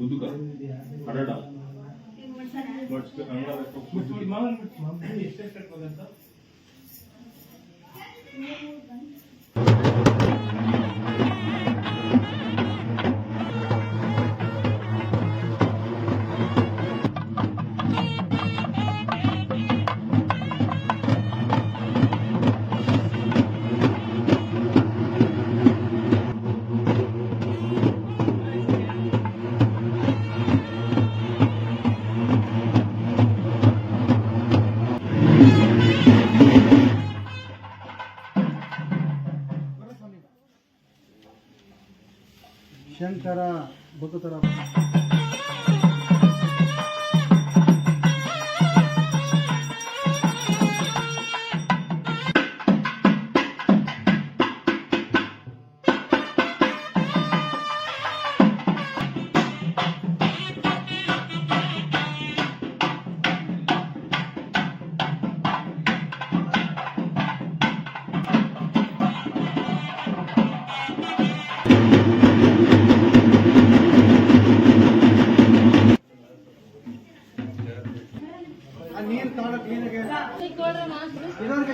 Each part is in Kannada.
ಉದುಕ ಹರಡ ಮಡ್ಸ್ಕ ಶಂಕರ ಭಗತರ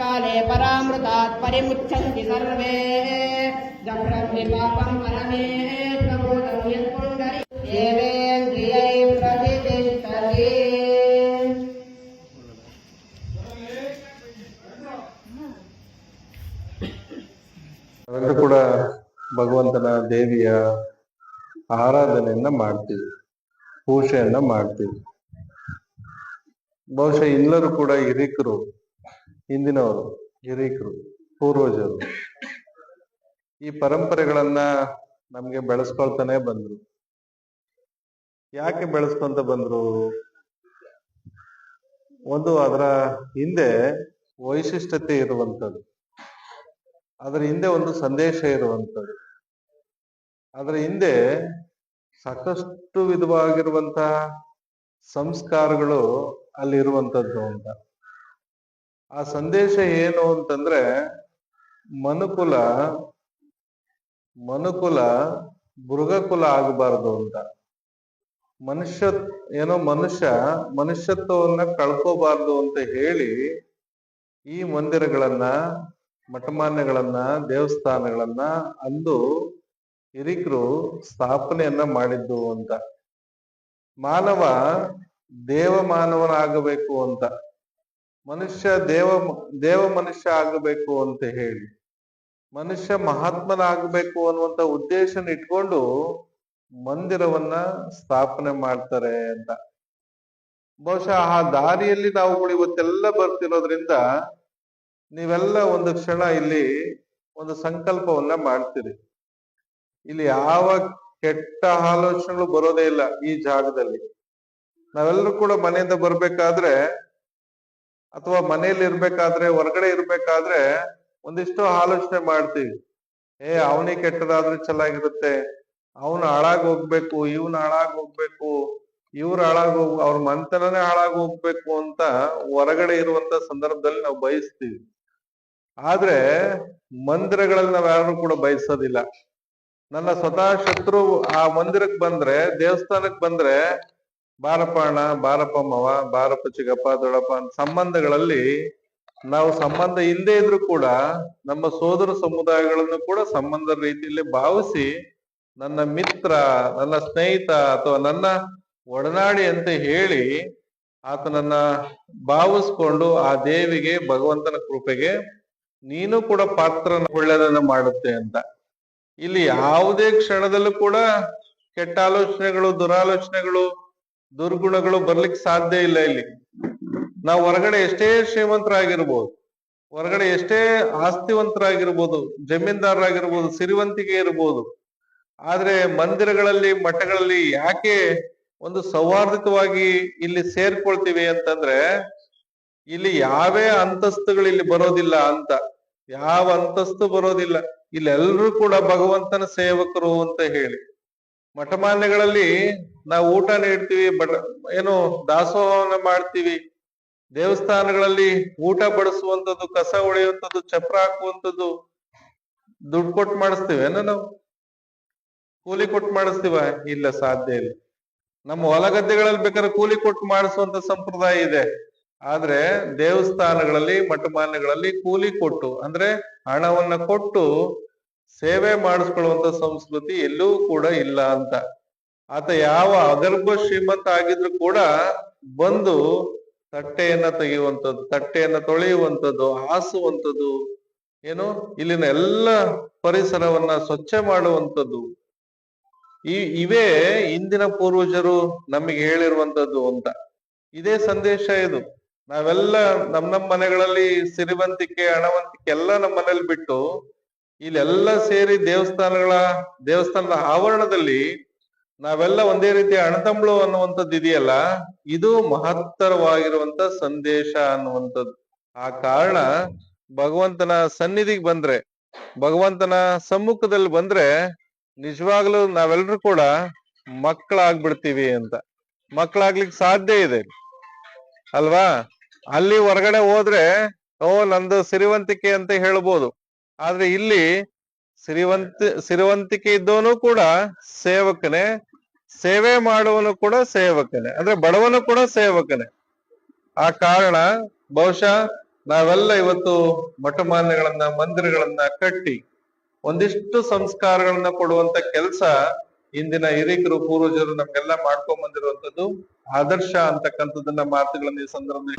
काले परामृतात् परिमुच्छन्ति सर्वे जप्रभ्यपापं परमे प्रबोधं यत्पुण्डरि देवेन्द्रियै प्रतिष्ठति ನಾವೆಲ್ಲರೂ ಕೂಡ ಭಗವಂತನ ದೇವಿಯ ಆರಾಧನೆಯನ್ನ ಮಾಡ್ತೀವಿ ಪೂಜೆಯನ್ನ ಮಾಡ್ತೀವಿ ಬಹುಶಃ ಎಲ್ಲರೂ ಕೂಡ ಹಿರೀಕರು, ಹಿಂದಿನವರು, ಹಿರೀಕರು, ಪೂರ್ವಜರು ಈ ಪರಂಪರೆಗಳನ್ನ ನಮ್ಗೆ ಬೆಳೆಸ್ಕೊಳ್ತಾನೆ ಬಂದ್ರು. ಯಾಕೆ ಬೆಳೆಸ್ಕೊಂತ ಬಂದ್ರು? ಒಂದು ಅದರ ಹಿಂದೆ ವೈಶಿಷ್ಟ್ಯತೆ ಇರುವಂತದ್ದು ಅದರ ಹಿಂದೆ ಒಂದು ಸಂದೇಶ ಇರುವಂತದ್ದು ಅದರ ಹಿಂದೆ ಸಾಕಷ್ಟು ವಿಧವಾಗಿರುವಂತಹ ಸಂಸ್ಕಾರಗಳು ಅಲ್ಲಿ ಇರುವಂತದ್ದು ಅಂತ. ಆ ಸಂದೇಶ ಏನು ಅಂತಂದ್ರೆ, ಮನುಕುಲ ಮನುಕುಲ ಮೃಗಕುಲ ಆಗಬಾರ್ದು ಅಂತ. ಮನುಷ್ಯ, ಏನೋ ಮನುಷ್ಯ ಮನುಷ್ಯತ್ವವನ್ನ ಕಳ್ಕೋಬಾರ್ದು ಅಂತ ಹೇಳಿ ಈ ಮಂದಿರಗಳನ್ನ, ಮಠಮಾನ್ಯಗಳನ್ನ, ದೇವಸ್ಥಾನಗಳನ್ನ ಅಂದು ಹಿರಿಕರು ಸ್ಥಾಪನೆಯನ್ನ ಮಾಡಿದ್ದು ಅಂತ. ಮಾನವ ದೇವ ಮಾನವನಾಗಬೇಕು ಅಂತ. ಮನುಷ್ಯ ದೇವ ದೇವ ಮನುಷ್ಯ ಆಗಬೇಕು ಅಂತ ಹೇಳಿ, ಮನುಷ್ಯ ಮಹಾತ್ಮನಾಗಬೇಕು ಅನ್ನುವಂತ ಉದ್ದೇಶನ ಇಟ್ಕೊಂಡು ಮಂದಿರವನ್ನ ಸ್ಥಾಪನೆ ಮಾಡ್ತಾರೆ ಅಂತ. ಬಹುಶಃ ಆ ದಾರಿಯಲ್ಲಿ ನಾವುಗಳು ಇವತ್ತೆಲ್ಲ ಬರ್ತಿರೋದ್ರಿಂದ ನೀವೆಲ್ಲ ಒಂದು ಕ್ಷಣ ಇಲ್ಲಿ ಒಂದು ಸಂಕಲ್ಪವನ್ನ ಮಾಡ್ತೀರಿ. ಇಲ್ಲಿ ಯಾವ ಕೆಟ್ಟ ಆಲೋಚನೆಗಳು ಬರೋದೇ ಇಲ್ಲ ಈ ಜಾಗದಲ್ಲಿ. ನಾವೆಲ್ಲರೂ ಕೂಡ ಮನೆಯಿಂದ ಬರ್ಬೇಕಾದ್ರೆ ಅಥವಾ ಮನೆಯಲ್ಲಿ ಇರ್ಬೇಕಾದ್ರೆ, ಹೊರಗಡೆ ಇರ್ಬೇಕಾದ್ರೆ ಒಂದಿಷ್ಟು ಆಲೋಚನೆ ಮಾಡ್ತೀವಿ. ಏ ಅವನಿಗೆ ಕೆಟ್ಟದಾದ್ರೆ ಚೆನ್ನಾಗಿರುತ್ತೆ. ಅವನು ಹಾಳಾಗಿ ಹೋಗ್ಬೇಕು, ಇವನ್ ಹಾಳಾಗ್ ಹೋಗ್ಬೇಕು, ಇವ್ರು ಹಾಳಾಗ್ ಹೋಗ್, ಅವ್ರ ಮಂತನನೇ ಹಾಳಾಗಿ ಹೋಗ್ಬೇಕು ಅಂತ ಹೊರಗಡೆ ಇರುವಂತ ಸಂದರ್ಭದಲ್ಲಿ ನಾವು ಬಯಸ್ತೀವಿ. ಆದ್ರೆ ಮಂದಿರಗಳಲ್ಲಿ ನಾವ್ ಯಾರು ಕೂಡ ಬಯಸೋದಿಲ್ಲ. ನನ್ನ ಸ್ವತಃ ಶತ್ರು ಆ ಮಂದಿರಕ್ಕೆ ಬಂದ್ರೆ, ದೇವಸ್ಥಾನಕ್ ಬಂದ್ರೆ ಬಾರಪ್ಪ ಅಣ್ಣ ಬಾರಪ್ಪ ಮವ ಬಾರಪ್ಪ ಚಿಗಪ್ಪ ದೊಡಪ್ಪ ಸಂಬಂಧಗಳಲ್ಲಿ ನಾವು ಸಂಬಂಧ ಹಿಂದೆ ಇದ್ರು ಕೂಡ ನಮ್ಮ ಸೋದರ ಸಮುದಾಯಗಳನ್ನು ಕೂಡ ಸಂಬಂಧ ರೀತಿಯಲ್ಲಿ ಭಾವಿಸಿ ನನ್ನ ಮಿತ್ರ, ನನ್ನ ಸ್ನೇಹಿತ ಅಥವಾ ನನ್ನ ಒಡನಾಡಿ ಅಂತ ಹೇಳಿ ಆತನನ್ನ ಭಾವಿಸ್ಕೊಂಡು ಆ ದೇವಿಗೆ, ಭಗವಂತನ ಕೃಪೆಗೆ ನೀನು ಕೂಡ ಪಾತ್ರ ಒಳ್ಳೆಯದನ್ನ ಮಾಡುತ್ತೆ ಅಂತ. ಇಲ್ಲಿ ಯಾವುದೇ ಕ್ಷಣದಲ್ಲೂ ಕೂಡ ಕೆಟ್ಟ ಆಲೋಚನೆಗಳು, ದುರಾಲೋಚನೆಗಳು ದುರ್ಗುಣಗಳು ಬರ್ಲಿಕ್ಕೆ ಸಾಧ್ಯ ಇಲ್ಲ ಇಲ್ಲಿ. ನಾವು ಹೊರಗಡೆ ಎಷ್ಟೇ ಶ್ರೀಮಂತರಾಗಿರ್ಬೋದು, ಹೊರಗಡೆ ಎಷ್ಟೇ ಆಸ್ತಿವಂತರಾಗಿರ್ಬೋದು, ಜಮೀನ್ದಾರರಾಗಿರ್ಬೋದು, ಸಿರಿವಂತಿಕೆ ಇರ್ಬೋದು, ಆದ್ರೆ ಮಂದಿರಗಳಲ್ಲಿ, ಮಠಗಳಲ್ಲಿ ಯಾಕೆ ಒಂದು ಸೌಹಾರ್ದಿತವಾಗಿ ಇಲ್ಲಿ ಸೇರ್ಕೊಳ್ತೀವಿ ಅಂತಂದ್ರೆ, ಇಲ್ಲಿ ಯಾವೇ ಅಂತಸ್ತುಗಳು ಇಲ್ಲಿ ಬರೋದಿಲ್ಲ ಅಂತ. ಯಾವ ಅಂತಸ್ತು ಬರೋದಿಲ್ಲ. ಇಲ್ಲೆಲ್ಲರೂ ಕೂಡ ಭಗವಂತನ ಸೇವಕರು ಅಂತ ಹೇಳಿ. ಮಠಮಾನ್ಯಗಳಲ್ಲಿ ನಾವು ಊಟ ನೀಡ್ತೀವಿ ಬಟ್ ಏನು ದಾಸೋಹವನ್ನ ಮಾಡ್ತೀವಿ. ದೇವಸ್ಥಾನಗಳಲ್ಲಿ ಊಟ ಬಡಿಸುವಂಥದ್ದು, ಕಸ ಹೊಡೆಯುವಂಥದ್ದು, ಚಪ್ರ ಹಾಕುವಂಥದ್ದು ದುಡ್ಡು ಕೊಟ್ಟು ಮಾಡಿಸ್ತೀವೇನ ನಾವು? ಕೂಲಿ ಕೊಟ್ಟು ಮಾಡಿಸ್ತೀವ? ಇಲ್ಲ, ಸಾಧ್ಯ ಇಲ್ಲ. ನಮ್ಮ ಹೊಲ ಗದ್ದೆಗಳಲ್ಲಿ ಬೇಕಾದ್ರೆ ಕೂಲಿ ಕೊಟ್ಟು ಮಾಡಿಸುವಂತ ಸಂಪ್ರದಾಯ ಇದೆ. ಆದ್ರೆ ದೇವಸ್ಥಾನಗಳಲ್ಲಿ, ಮಠಮಾನ್ಯಗಳಲ್ಲಿ ಕೂಲಿ ಕೊಟ್ಟು, ಅಂದ್ರೆ ಹಣವನ್ನ ಕೊಟ್ಟು ಸೇವೆ ಮಾಡಿಸ್ಕೊಳ್ಳುವಂತ ಸಂಸ್ಕೃತಿ ಎಲ್ಲೂ ಕೂಡ ಇಲ್ಲ ಅಂತ. ಆತ ಯಾವ ಅಗರ್ಭ ಶ್ರೀಮಂತ ಆಗಿದ್ರು ಕೂಡ ಬಂದು ತಟ್ಟೆಯನ್ನ ತೆಗೆಯುವಂಥದ್ದು, ತಟ್ಟೆಯನ್ನ ತೊಳೆಯುವಂಥದ್ದು, ಹಾಸುವಂಥದ್ದು, ಏನು ಇಲ್ಲಿನ ಎಲ್ಲ ಪರಿಸರವನ್ನ ಸ್ವಚ್ಛ ಮಾಡುವಂಥದ್ದು. ಈ ಇವೇ ಇಂದಿನ ಪೂರ್ವಜರು ನಮಗೆ ಹೇಳಿರುವಂತದ್ದು ಅಂತ. ಇದೇ ಸಂದೇಶ ಇದು. ನಾವೆಲ್ಲ ನಮ್ ನಮ್ ಮನೆಗಳಲ್ಲಿ ಸಿರಿವಂತಿಕೆ, ಹಣವಂತಿಕೆ ಎಲ್ಲ ನಮ್ಮ ಮನೇಲಿ ಬಿಟ್ಟು ಇಲ್ಲೆಲ್ಲ ಸೇರಿ ದೇವಸ್ಥಾನಗಳ, ದೇವಸ್ಥಾನದ ಆವರಣದಲ್ಲಿ ನಾವೆಲ್ಲ ಒಂದೇ ರೀತಿಯ ಅಣತಂಬಳು ಅನ್ನುವಂಥದ್ದು ಇದೆಯಲ್ಲ? ಇದು ಮಹತ್ತರವಾಗಿರುವಂತ ಸಂದೇಶ ಅನ್ನುವಂಥದ್ದು. ಆ ಕಾರಣ ಭಗವಂತನ ಸನ್ನಿಧಿಗೆ ಬಂದ್ರೆ, ಭಗವಂತನ ಸಮ್ಮುಖದಲ್ಲಿ ಬಂದ್ರೆ ನಿಜವಾಗ್ಲೂ ನಾವೆಲ್ಲರೂ ಕೂಡ ಮಕ್ಕಳಾಗ್ಬಿಡ್ತೀವಿ ಅಂತ. ಮಕ್ಕಳಾಗ್ಲಿಕ್ಕೆ ಸಾಧ್ಯ ಇದೆ. ಅಲ್ವಾ? ಅಲ್ಲಿ ಹೊರಗಡೆ ಹೋದ್ರೆ, ಓ ನಂದು ಸಿರಿವಂತಿಕೆ ಅಂತ ಹೇಳ್ಬೋದು. ಆದ್ರೆ ಇಲ್ಲಿ ಸಿರಿವಂತ, ಸಿರಿವಂತಿಕೆ ಇದ್ದವನು ಕೂಡ ಸೇವಕನೇ, ಸೇವೆ ಮಾಡುವನು ಕೂಡ ಸೇವಕನೇ, ಅಂದ್ರೆ ಬಡವನು ಕೂಡ ಸೇವಕನೇ. ಆ ಕಾರಣ ಬಹುಶಃ ನಾವೆಲ್ಲ ಇವತ್ತು ಮಠಮಾನ್ಯಗಳನ್ನ, ಮಂದಿರಗಳನ್ನ ಕಟ್ಟಿ ಒಂದಿಷ್ಟು ಸಂಸ್ಕಾರಗಳನ್ನ ಕೊಡುವಂತ ಕೆಲಸ ಇಂದಿನ ಹಿರಿಕರು, ಪೂರ್ವಜರು ನಮ್ಗೆಲ್ಲ ಮಾಡ್ಕೊಂಡ್ ಬಂದಿರುವಂತದ್ದು ಆದರ್ಶ ಅಂತಕ್ಕಂಥದ್ದನ್ನ ಮಾತುಗಳನ್ನ ಈ ಸಂದರ್ಭದಲ್ಲಿ